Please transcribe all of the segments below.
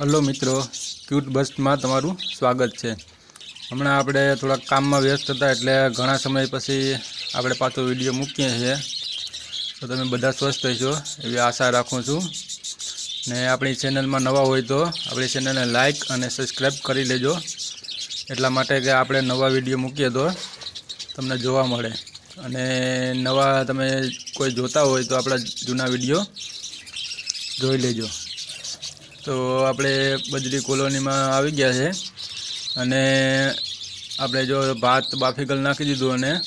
Hello મિત્રો, cute બસમાં તમારું સ્વાગત છે. હમણાં આપણે થોડાક કામમાં વ્યસ્ત હતા એટલે ઘણા સમય પછી આપણે પાછો વીડિયો મૂકીએ છીએ. તો તમે બધા સ્વસ્થ હશો એવી આશા રાખું છું. ને આપણી ચેનલમાં નવા હોય તો આપણી ચેનલને લાઇક અને સબસ્ક્રાઈબ કરી લેજો. એટલા માટે કે આપણે નવા વીડિયો મૂકીએ તો તમને જોવા મળે. અને નવા તમે કોઈ જોતા હોય તો આપણા જૂના વીડિયો જોઈ લેજો. તો આપણે બજરી કોલોનીમાં આવી ગયા છે. અને આપણે જો ભાત બાફીગલ નાખી દીધું અને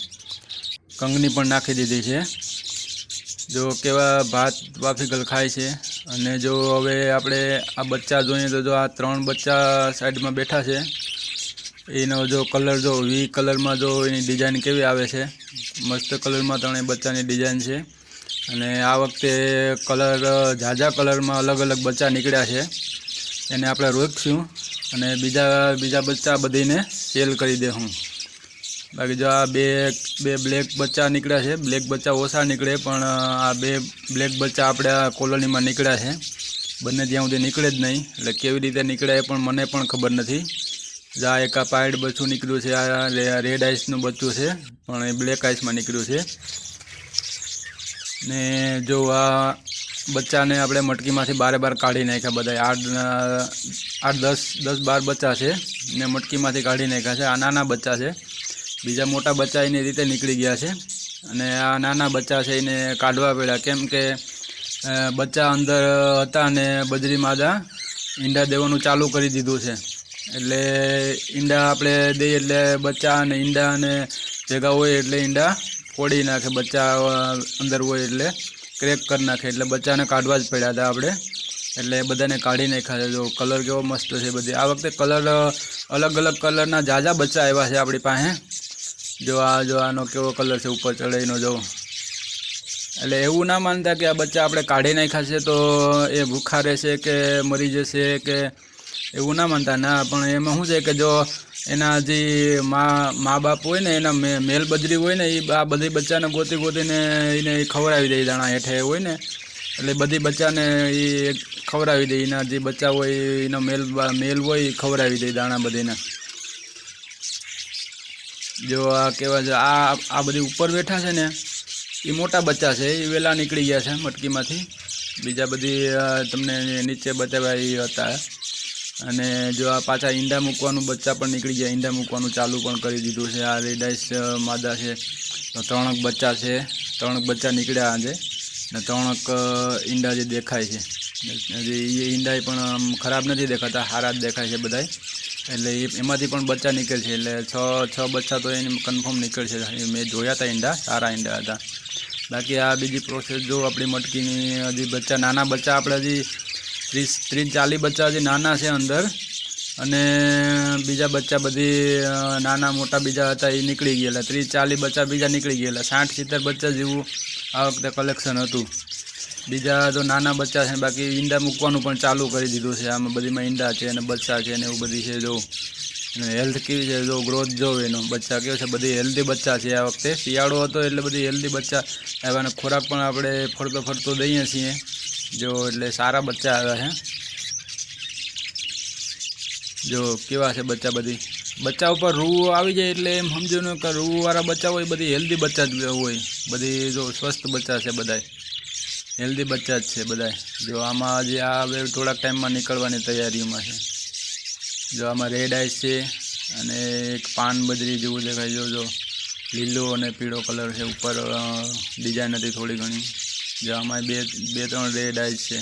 કંગની પણ નાખી દીધી છે. જો કેવા ભાત બાફીગલ ખાય છે. અને જો હવે આપણે આ બચ્ચા જોઈએ તો જો આ ત્રણ બચ્ચા સાઈડમાં બેઠા છે. એનો જો કલર જો વી કલરમાં જો એની ડિઝાઇન કેવી આવે છે. મસ્ત કલરમાં ત્રણેય બચ્ચાની ડિઝાઇન છે. અને આ વખતે કલર, ઝાઝા કલરમાં અલગ અલગ બચ્ચા નીકળ્યા છે. એને આપણે રોકીશું અને બીજા બીજા બચ્ચા બધીને સેલ કરી દેશું બાકી જો આ બે બે બ્લેક બચ્ચા નીકળ્યા છે. બ્લેક બચ્ચા ઓછા નીકળે, પણ આ બે બ્લેક બચ્ચા આપણે આ કોલોનીમાં નીકળ્યા છે. બંને જ્યાં સુધી નીકળે જ નહીં, એટલે કેવી રીતે નીકળ્યા પણ મને પણ ખબર નથી. જો આ એક આ પાઇડ બચ્ચું નીકળ્યું છે, આ રેડ આઈસનું બચ્ચું છે, પણ એ બ્લેક આઈસમાં નીકળ્યું છે. ને જો આ બચ્ચાને આપણે મટકીમાંથી બારે બાર કાઢી નાખ્યા બધા આઠ આઠ, દસ દસ, બાર બચ્ચા છે ને મટકીમાંથી કાઢી નાખ્યા છે. આ નાના બચ્ચા છે. બીજા મોટા બચ્ચા એની રીતે નીકળી ગયા છે. અને આ નાના બચ્ચા છે એને કાઢવા પડ્યા. કેમ કે બચ્ચા અંદર હતા અને બજરી માદા ઈંડા દેવાનું ચાલુ કરી દીધું છે. એટલે ઈંડા આપણે દઈએ એટલે બચ્ચા અને ઈંડા અને ભેગા હોય એટલે ઈંડા ફોડી નાખે, બચ્ચા અંદર હોય એટલે ક્રેક કરી નાખે. એટલે બચ્ચાને કાઢવા જ પડ્યા હતા આપણે. એટલે એ બધાને કાઢી નાખ્યા છે. જો કલર કેવો મસ્ત છે બધી. આ વખતે કલર અલગ અલગ કલરના ઝાઝા બચ્ચા આવ્યા છે આપણી પાસે. જો આ, જો આનો કેવો કલર છે ઉપર ચડાવીનો જો. એટલે એવું ના માનતા કે આ બચ્ચા આપણે કાઢી નાખ્યા છે તો એ ભૂખા રહેશે કે મરી જશે કે એવું ના માનતા. ના, પણ એમાં શું છે કે જો એના જે મા મા બાપ હોય ને, એના મેલ બજરી હોય ને, એ આ બધી બચ્ચાને ગોતી ગોતીને એને ખવડાવી દે, દાણા હેઠે હોય ને. એટલે બધી બચ્ચાને એ ખવડાવી દે, એના જે બચ્ચા હોય, એનો મેલ મેલ હોય, એ ખવડાવી દે, દાણા બધીને. જો આ કહેવા છે, આ આ બધી ઉપર બેઠા છે ને, એ મોટા બચ્ચા છે, એ વહેલા નીકળી ગયા છે, મટકીમાંથી. બીજા બધી તમને નીચે બતાવ્યા એ હતા. અને જો આ પાછા ઈંડા મૂકવાનું, બચ્ચા પણ નીકળી ગયા, ઈંડા મૂકવાનું ચાલુ પણ કરી દીધું છે. આ રેડાઈસ માદા છે. તો ત્રણક બચ્ચા છે. ત્રણક બચ્ચા નીકળ્યા આજે. ને ત્રણક ઈંડા જે દેખાય છે. એ ઈંડા પણ ખરાબ નથી દેખાતા સારા જ દેખાય છે બધાય. એટલે એમાંથી પણ બચ્ચા નીકળે છે. એટલે છ છ બચ્ચા તો એને કન્ફર્મ નીકળશે મેં જોયા હતા ઈંડા, સારા ઈંડા હતા. બાકી આ બીજી પ્રોસેસ જો આપણી મટકીની, હજી બચ્ચા, નાના બચ્ચા આપણે હજી ત્રીસ ત્રીસ ચાલીસ બચ્ચા હજી નાના છે અંદર અને બીજા બચ્ચા બધી નાના મોટા બીજા હતા એ નીકળી ગયેલા. ત્રીસ, ચાલીસ બચ્ચા બીજા નીકળી ગયેલા. સાઠ, સિત્તેર બચ્ચા જેવું આ વખતે કલેક્શન હતું. બીજા તો નાના બચ્ચા છે, બાકી ઈંડા મૂકવાનું પણ ચાલુ કરી દીધું છે. આમાં બધીમાં ઈંડા છે અને બચ્ચા છે ને એવું બધી છે જો. હેલ્થ કેવી છે જો ગ્રોથ જો એનો. બચ્ચા કેવો છે? બધી હેલ્ધી બચ્ચા છે આ વખતે. શિયાળો હતો એટલે બધી હેલ્ધી બચ્ચા. આવ્યા ખોરાક પણ આપણે ફરતો ફરતો દઈએ છીએ. જો એટલે સારા બચ્ચા આવ્યા છે. જો કેવા છે બચ્ચા બધી? બચ્ચા ઉપર રૂ આવી જાય એટલે એમ સમજો ને કે રૂવાળા બચ્ચા હોય બધી હેલ્ધી બચ્ચા જ હોય. બધી જો સ્વસ્થ બચ્ચા છે બધાય. હેલ્ધી બચ્ચા જ છે બધાય. જો આમાં જે આ હવે થોડાક ટાઈમમાં નીકળવાની તૈયારીમાં છે. જો આમાં રેડ આઈસ છે અને એક પાન બજરી જેવું દેખાય જો લીલો અને પીળો કલર છે. ઉપર ડિઝાઇન હતી થોડી ઘણી. જો બે બે, ત્રણ રેડ આઈસ છે.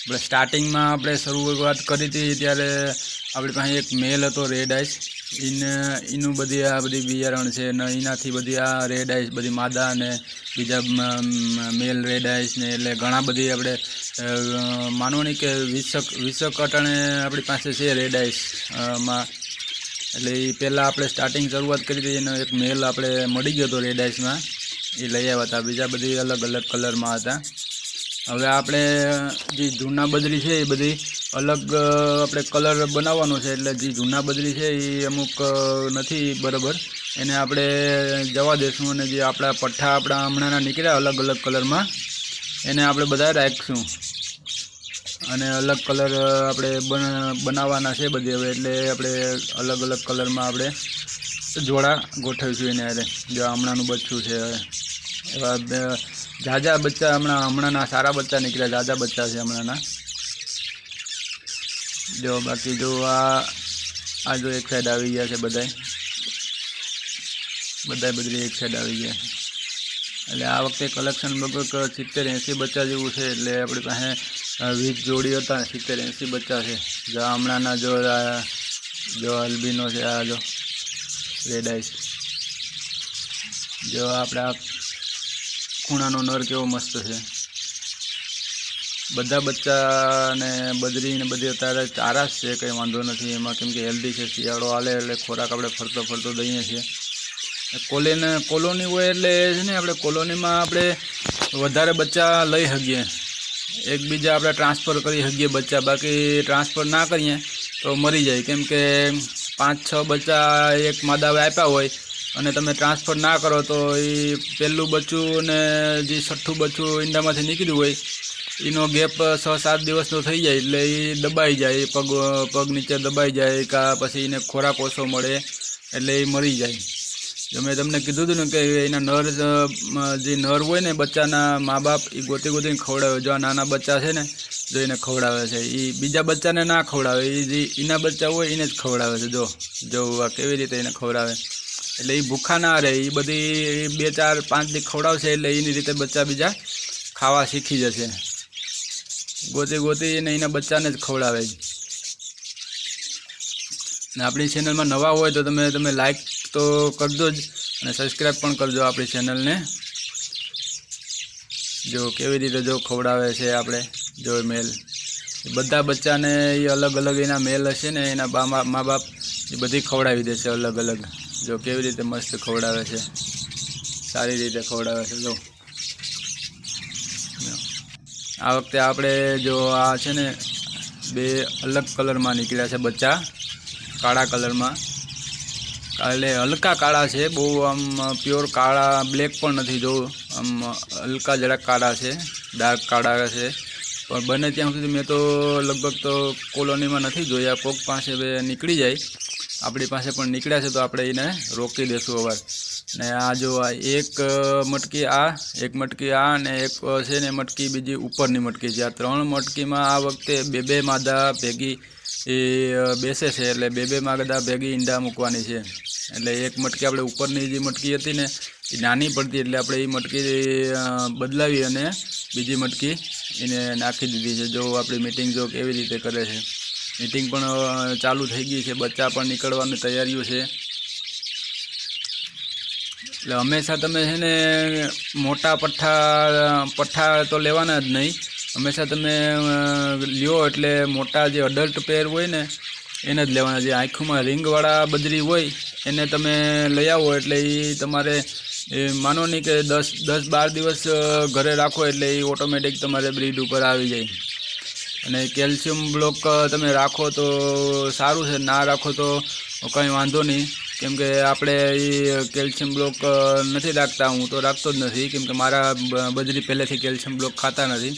આપણે સ્ટાર્ટિંગમાં આપણે શરૂઆત કરી હતી, ત્યારે આપણી પાસે એક મેલ હતો રેડ આઈસ એને એનું બધી આ બધી બિયારણ છે, ને એનાથી બધી આ રેડ આઈસ બધી માદા અને બીજા મેલ રેડ આઈસ ને એટલે ઘણા બધી આપણે માનો કે વીસક વીસક અટાણે આપણી પાસે છે રેડ આઈસમાં, એટલે એ પહેલાં આપણે સ્ટાર્ટિંગ શરૂઆત કરી હતી, એનો એક મેલ આપણે મળી ગયો હતો રેડ આઈસમાં એ લઈ આવ્યા હતા. બીજા બધી અલગ અલગ કલરમાં હતા. હવે આપણે જે જૂના બદલી છે એ બધી અલગ આપણે કલર બનાવવાનો છે એટલે જે જૂના બદલી છે એ અમુક નથી બરાબર. એને આપણે જવા દઈશું અને જે આપણા પઠ્ઠા આપણા હમણાંના નીકળ્યા અલગ અલગ કલરમાં, એને આપણે બધા રાખીશું. અને અલગ કલર આપણે બન- બનાવવાના છે બધી હવે એટલે આપણે અલગ અલગ કલરમાં આપણે જોડા ગોઠવીશું એને હારે, જો હમણાંનું બચ્ચું છે હવે. એવા બે- ઝાઝા બચ્ચા હમણાં હમણાંના સારા બચ્ચા નીકળ્યા ઝાઝા બચ્ચા છે હમણાંના. જો બાકી જો આ આ જો એક સાઈડ આવી ગયા છે બધાય. બધાય બધી એક સાઈડ આવી ગયા છે. એટલે આ વખતે કલેક્શન લગભગ સિત્તેર એંસી બચ્ચા જેવું છે એટલે આપણી પાસે અ, વીસ જોડી હતા સિત્તેર એંસી બચ્ચા છે. જો હમણાંના જો આ જો અલ્બીનો છે આ જો રેડ આઈસ જો આપણે આ ખૂણાનો નર કેવો મસ્ત છે. બધા બચ્ચાને બદરીને બધી અત્યારે ચારા જ છે, કંઈ વાંધો નથી. એમાં કેમ કે હેલ્ધી છે, શિયાળો હાલે એટલે ખોરાક આપણે ફરતો ફરતો દઈએ છીએ. કોલેને, કોલોની હોય એટલે છે ને આપણે કોલોનીમાં આપણે વધારે બચ્ચા લઈ શકીએ. એકબીજા આપણે ટ્રાન્સફર કરી શકીએ બચ્ચા. બાકી ટ્રાન્સફર ના કરીએ તો મરી જાય. કેમ કે પાંચ, છ બચ્ચા એક માદાવે આપ્યા હોય અને તમે ટ્રાન્સફર ના કરો તો એ પહેલું બચ્ચું ને જે છઠ્ઠું બચ્ચું ઈંડામાંથી નીકળ્યું હોય, એનો ગેપ છ સાત દિવસનો થઈ જાય એટલે એ દબાઈ જાય, પગ પગ નીચે દબાઈ જાય કાં પછી એને ખોરાક ઓછો મળે એટલે એ મરી જાય. જો મેં તમને કીધું હતું ને કે એના નર, જે નર હોય ને બચ્ચાના મા બાપ, એ ગોતી ગોતીને ખવડાવે. જો આ નાના બચ્ચા છે ને, જો એને ખવડાવે છે. એ બીજા બચ્ચાને ના ખવડાવે. એ જે એના બચ્ચા હોય એને જ ખવડાવે છે. જો જો કેવી રીતે એને ખવડાવે. એટલે એ ભૂખા ના રહે એ બધી બે ચાર પાંચ દી ખવડાવશે એટલે એની રીતે બચ્ચા બીજા ખાવા શીખી જશે. ગોતી ગોતી એને એના બચ્ચાને જ ખવડાવે. ને આપણી ચેનલમાં નવા હોય તો તમે તમે લાઈક તો કરજો જ અને સબસ્ક્રાઈબ પણ કરજો આપણી ચેનલને. જો કેવી રીતે જો ખવડાવે છે આપણે, જો મેલ. બધા બચ્ચાને એ અલગ અલગ એના મેલ હશે ને એના મા, બાપ એ બધી ખવડાવી દેશે અલગ અલગ. જો કેવી રીતે મસ્ત ખવડાવે છે. સારી રીતે ખવડાવે છે, જો. આ વખતે આપણે જો આ છે ને બે અલગ કલરમાં નીકળ્યા છે બચ્ચા, કાળા કલરમાં. એટલે હલકા કાળા છે, બહુ આમ પ્યોર કાળા, બ્લેક પણ નથી, જો. આમ હલકા જરાક કાળા છે, ડાર્ક કાળા છે. પણ બને ત્યાં સુધી મેં તો લગભગ તો કોલોનીમાં નથી જોયા, કોક પાસે બે નીકળી જાય. આપણી પાસે પણ નીકળ્યા છે તો આપણે એને રોકી દેશું અવાર ને આ જો આ એક મટકી આ, એક મટકી આ અને એક છે ને મટકી બીજી ઉપરની મટકી છે. આ ત્રણ મટકીમાં આ વખતે બે બે માદા ભેગી એ બેસે છે એટલે બે બે માદા ભેગી ઈંડા મૂકવાની છે. એટલે એક મટકી આપણે ઉપરની જે મટકી હતી ને એ નાની પડતી એટલે આપણે એ મટકી બદલાવી અને બીજી મટકી એને નાખી દીધી છે. જો આપણી મિટિંગ જો કેવી રીતે કરે છે. મિટિંગ પણ ચાલુ થઈ ગઈ છે. બચ્ચા પણ નીકળવાની તૈયારીઓ છે. એટલે હંમેશા તમે છે ને, મોટા પઠ્ઠા પઠ્ઠા તો લેવાના જ નહીં. હંમેશા તમે લ્યો એટલે મોટા જે અડલ્ટ પેર હોય ને, એને જ લેવાના. જે આંખોમાં રિંગવાળા બજરી હોય, એને તમે લઈ આવો એટલે એ તમારે, એ માનો નહીં કે દસ દસ બાર દિવસ ઘરે રાખો એટલે એ ઓટોમેટિક તમારે બ્રીડ ઉપર આવી જાય. અને કેલ્શિયમ બ્લોક તમે રાખો તો સારું છે, ના રાખો તો કંઈ વાંધો નહીં. કેમ કે આપણે એ કેલ્શિયમ બ્લોક નથી રાખતા હું તો રાખતો જ નથી, કેમ કે મારા બજરી પહેલેથી કેલ્શિયમ બ્લોક ખાતા નથી.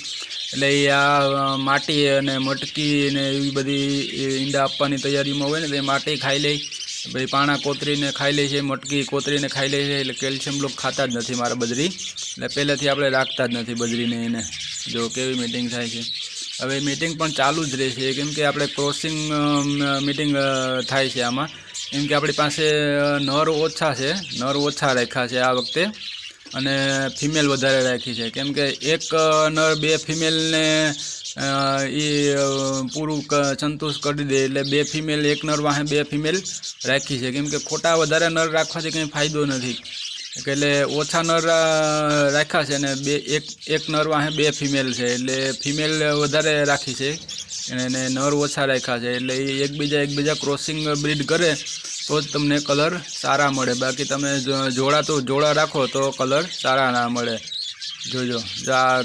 એટલે એ આ માટી અને મટકી ને એવી બધી ઈંડા આપવાની તૈયારીમાં હોય ને તો એ માટી ખાઈ લે પછી પાણા કોતરીને ખાઈ લે છે, મટકી કોતરીને ખાઈ લે છે, એટલે કેલ્શિયમ બ્લોક ખાતા જ નથી મારા બજરી એટલે પહેલેથી આપણે રાખતા જ નથી બજરીને એને. જો કેવી મીટિંગ થાય છે. હવે મિટિંગ પણ ચાલુ જ રહેશે. કેમ કે આપણે ક્રોસિંગ મીટિંગ થાય છે આમાં. કેમ કે આપણી પાસે નર ઓછા છે. નર ઓછા રાખ્યા છે આ વખતે. અને ફિમેલ વધારે રાખી છે. કેમ કે એક નર બે ફિમેલને એ પૂરું સંતોષ કરી દે એટલે બે ફિમેલ એક નર વાહે બે ફિમેલ રાખી છે. કેમ કે ખોટા વધારે નર રાખવાથી કંઈ ફાયદો નથી. એટલે ઓછા નર રાખ્યા છે અને બે, એક એક નર વાહે બે ફિમેલ છે. એટલે ફિમેલ વધારે રાખી છે. અને નર ઓછા રાખ્યા છે. એટલે એ એકબીજા એકબીજા ક્રોસિંગ બ્રીડ કરે તો જ તમને કલર સારા મળે. બાકી તમે જોડા તો, જોડા રાખો તો કલર સારા ના મળે. જોજો. આ